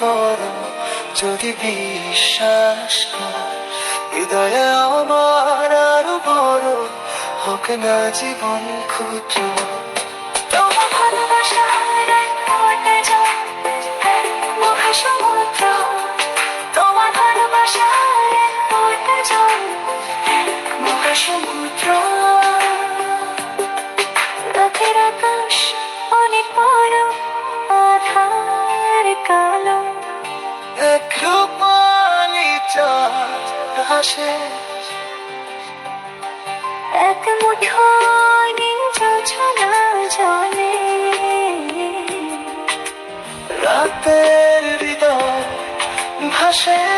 বড় যদি বিশ্বাস হৃদয়ে আমার আরও বড় হোক না জীবন ক্ষুদ্র। হাসে এক মুঠো নীল জোছনা জলে রাতের হৃদয় ভাসে।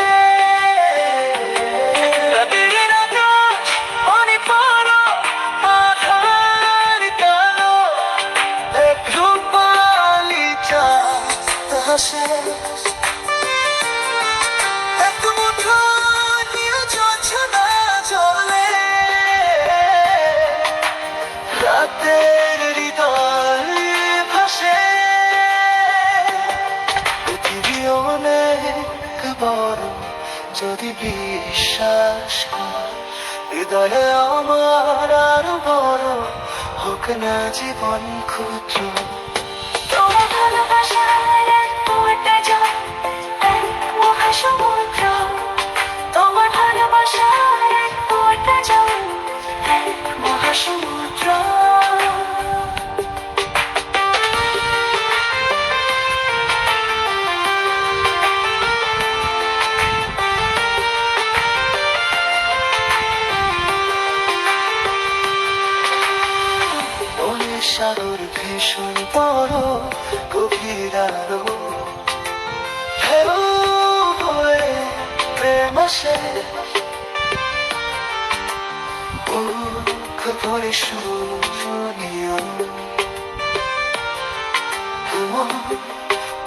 হাসে বড় যদি বিশ্বাস হৃদয় আমার আরও বড় হোক না জীবন ক্ষুদ্র সাগর ভীষণ বড় গভীর ঢেউ হয়ে প্রেম আসে। বুক ভরে শুনিও।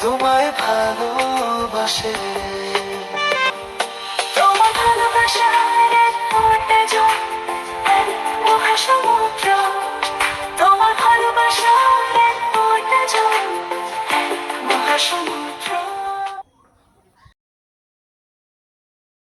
তোমায় ভালোবাসে। special.